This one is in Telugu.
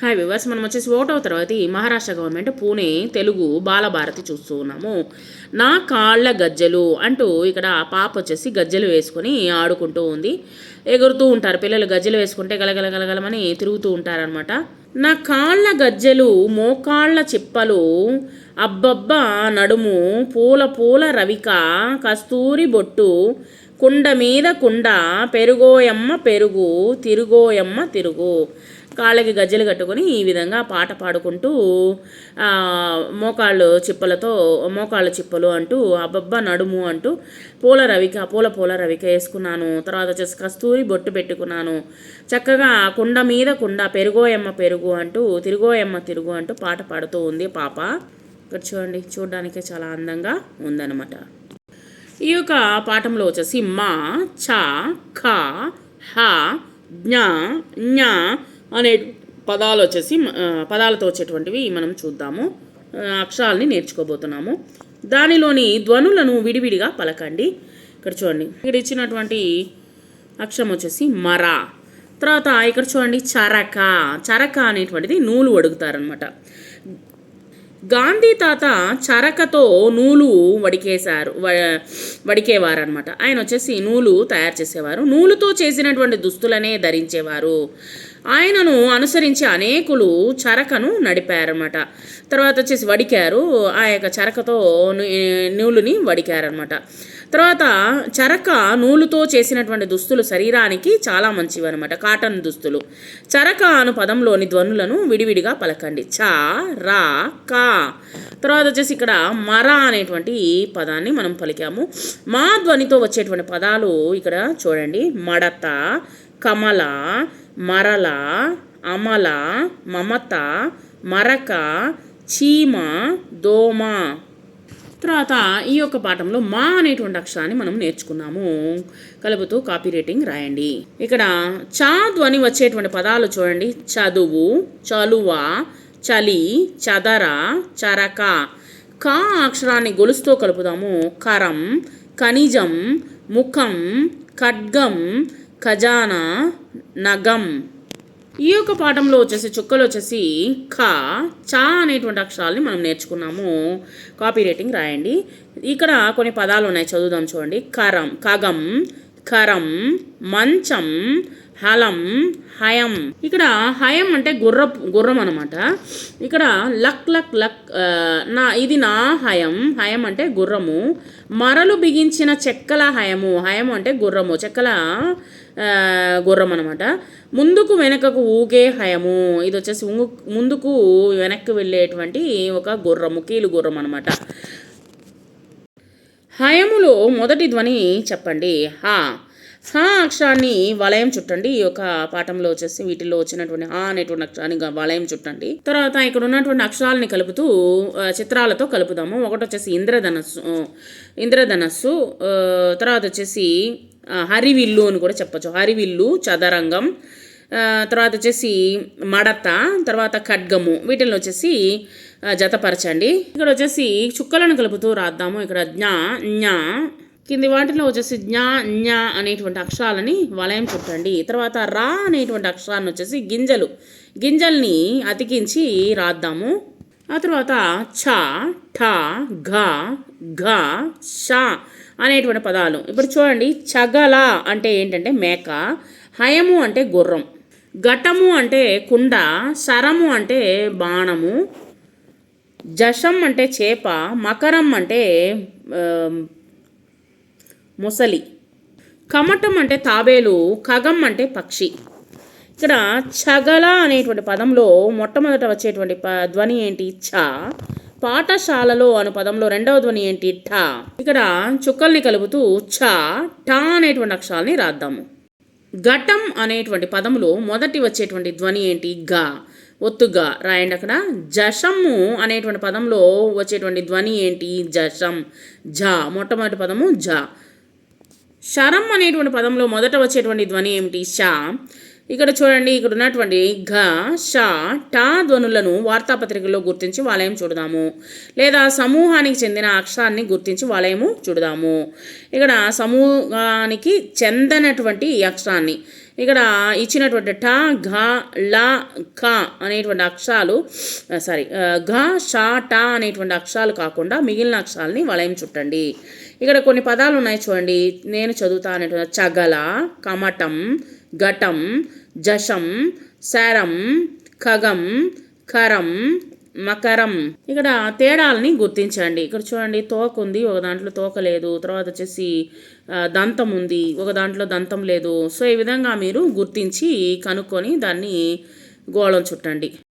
హాయ్ వివర్స్ మనం వచ్చేసి ఒకటవ తరగతి మహారాష్ట్ర గవర్నమెంట్ పూణే తెలుగు బాలభారతి చూస్తూ ఉన్నాము. నా కాళ్ళ గజ్జలు అంటూ ఇక్కడ పాప వచ్చేసి గజ్జలు వేసుకొని ఆడుకుంటూ ఉంది. ఎగురుతూ ఉంటారు. పిల్లలు గజ్జలు వేసుకుంటే గలగల గలగలమని తిరుగుతూ ఉంటారనమాట నా కాళ్ళ గజ్జలు మోకాళ్ళ చిప్పలు అబ్బబ్బా నడుము పూల పూల రవిక కస్తూరి బొట్టు కుండ మీద కుండ పెరుగోయమ్మ పెరుగు తిరుగోయమ్మ తిరుగు. కాళ్ళకి గజ్జలు కట్టుకొని ఈ విధంగా పాట పాడుకుంటూ మోకాళ్ళు చిప్పలతో మోకాళ్ళ చిప్పలు అంటూ అబ్బబ్బా నడుము అంటూ పూల రవిక పూల పూల రవిక వేసుకున్నాను. తర్వాత వచ్చేసి కస్తూరి బొట్టు పెట్టుకున్నాను. చక్కగా కుండ మీద కుండ పెరుగోయమ్మ పెరుగు అంటూ తిరుగోయమ్మ తిరుగు అంటూ పాట పాడుతూ ఉంది పాప. ఇక్కడ చూడండి చూడడానికి చాలా అందంగా ఉందన్నమాట. ఈ యొక్క పాఠంలో వచ్చేసి మా చ ఖ హ జ్ఞ జ్ఞ అనే పదాలు వచ్చేసి పదాలతో వచ్చేటువంటివి మనం చూద్దాము. అక్షరాలని నేర్చుకోబోతున్నాము. దానిలోని ధ్వనులను విడివిడిగా పలకండి. ఇక్కడ చూడండి. ఇక్కడ ఇచ్చినటువంటి అక్షరం వచ్చేసి మర. తర్వాత ఇక్కడ చూడండి చరక. చరక అనేటువంటిది నూలు వడుకుతారనమాట గాంధీ తాత చరకతో నూలు వడికేశారు వ- వడికేవారనమాట ఆయన వచ్చేసి నూలు తయారు చేసేవారు. నూలుతో చేసినటువంటి దుస్తులనే ధరించేవారు. ఆయనను అనుసరించి అనేకులు చరకను నడిపారనమాట తర్వాత వచ్చేసి వడికారు. ఆ యొక్క చరకతో నూలుని వడికారనమాట తర్వాత చరక నూలుతో చేసినటువంటి దుస్తులు శరీరానికి చాలా మంచివి అనమాట కాటన్ దుస్తులు. చరక అను పదంలోని ధ్వనులను విడివిడిగా పలకండి. చ రా కా. తర్వాత వచ్చేసి ఇక్కడ మర అనేటువంటి పదాన్ని మనం పలికాము. మా ధ్వనితో వచ్చేటువంటి పదాలు ఇక్కడ చూడండి. మడత కమల మరల అమల మమత మరక చీమ దోమ. తర్వాత ఈ యొక్క పాఠంలో మా అనేటువంటి అక్షరాన్ని మనం నేర్చుకున్నాము. కలుపుతూ కాపీ రేటింగ్ రాయండి. ఇక్కడ చా ధ్వని వచ్చేటువంటి పదాలు చూడండి. చదువు చలువ చలి చదర చరక. కా అక్షరాన్ని గొలుసుతో కలుపుదాము. కరం ఖనిజం ముఖం ఖడ్గం ఖజానా నగం. ఈ యొక్క పాఠంలో వచ్చేసి చుక్కలు వచ్చేసి ఖ చా అనేటువంటి అక్షరాలని మనం నేర్చుకున్నాము. కాపీ రేటింగ్ రాయండి. ఇక్కడ కొన్ని పదాలు ఉన్నాయి చదువుదాం చూడండి. కరం కగం కరం మంచం హలం హయం. ఇక్కడ హయం అంటే గుర్ర గుర్రం అనమాట ఇక్కడ లక్ లక్ లక్ నా ఇది నా హయం. హయం అంటే గుర్రము. మరలు బిగించిన చెక్కల హయము. హయము అంటే గుర్రము. చెక్కల గుర్రం అనమాట ముందుకు వెనకకు ఊగే హయము. ఇది వచ్చేసి ముందుకు వెనక్కి వెళ్ళేటువంటి ఒక గుర్రము కీలు గుర్రం అనమాట హయములో మొదటి ధ్వని చెప్పండి. హా. హా అక్షరాన్ని వలయం చుట్టండి. ఈ యొక్క పాఠంలో వచ్చేసి వీటిలో వచ్చినటువంటి హా అనేటువంటి అక్షరాన్ని వలయం చుట్టండి. తర్వాత ఇక్కడ ఉన్నటువంటి అక్షరాలని కలుపుతూ చిత్రాలతో కలుపుదాము. ఒకటి వచ్చేసి ఇంద్రధనస్సు ఇంద్రధనస్సు తర్వాత వచ్చేసి హరివిల్లు అని కూడా చెప్పొచ్చు. హరివిల్లు చదరంగం తర్వాత వచ్చేసి మడత తర్వాత ఖడ్గము వీటిల్లో వచ్చేసి జతపరచండి. ఇక్కడ వచ్చేసి చుక్కలను కలుపుతూ రాద్దాము. ఇక్కడ జ్ఞా జ్ఞా. కింది వాటిలో వచ్చేసి జ్ఞా జ్ఞా అనేటువంటి అక్షరాలని వలయం చుట్టండి. తర్వాత రా అనేటువంటి అక్షరాన్ని వచ్చేసి గింజలు గింజల్ని అతికించి రాద్దాము. ఆ తర్వాత ఛ ఠ ఘ ఘ ష అనేటువంటి పదాలు. ఇప్పుడు చూడండి చగల అంటే ఏంటంటే మేక హయము అంటే గుర్రం. ఘటము అంటే కుండ సరము అంటే బాణము జషం అంటే చేప మకరం అంటే ముసలి. కమటం అంటే తాబేలు ఖగం అంటే పక్షి. ఇక్కడ చగల అనేటువంటి పదంలో మొట్టమొదట వచ్చేటువంటి ప ధ్వని ఏంటి? ఛ. పాఠశాలలో అను పదంలో రెండవ ధ్వని ఏంటి? ఠ. ఇక్కడ చుక్కల్ని కలుపుతూ ఛ ఠ అనేటువంటి అక్షరాల్ని రాద్దాము. ఘటం అనేటువంటి పదములో మొదటి వచ్చేటువంటి ధ్వని ఏంటి? గా ఒత్తుగా రాయండి అక్కడ. జషము అనేటువంటి పదంలో వచ్చేటువంటి ధ్వని ఏంటి? జషం. జ మొట్టమొదటి పదము జ శరం అనేటువంటి పదంలో మొదట వచ్చేటువంటి ధ్వని ఏమిటి? షా ఇక్కడ చూడండి ఇక్కడ ఉన్నటువంటి ఘ ష టా ధ్వనులను వార్తాపత్రికల్లో గుర్తించి వలయం చూడదాము. లేదా సమూహానికి చెందిన అక్షరాన్ని గుర్తించి వలయము చూడదాము. ఇక్కడ సమూహానికి చెందనటువంటి ఈ అక్షరాన్ని ఇక్కడ ఇచ్చినటువంటి ట ఘ ల ఖ అనేటువంటి అక్షరాలు సారీ ఘ ష ట అనేటువంటి అక్షరాలు కాకుండా మిగిలిన అక్షరాలని వలయం చుట్టండి. ఇక్కడ కొన్ని పదాలు ఉన్నాయి చూడండి నేను చదువుతా అనేటువంటి చగల కమటం ఘటం జషం శరం ఖగం కరం మకరం. ఇక్కడ తేడాలని గుర్తించండి. ఇక్కడ చూడండి తోక ఉంది ఒక దాంట్లో తోక లేదు. తర్వాత వచ్చేసి దంతం ఉంది ఒక దాంట్లో దంతం లేదు. సో ఈ విధంగా మీరు గుర్తించి కనుక్కొని దాన్ని గోళం చుట్టండి.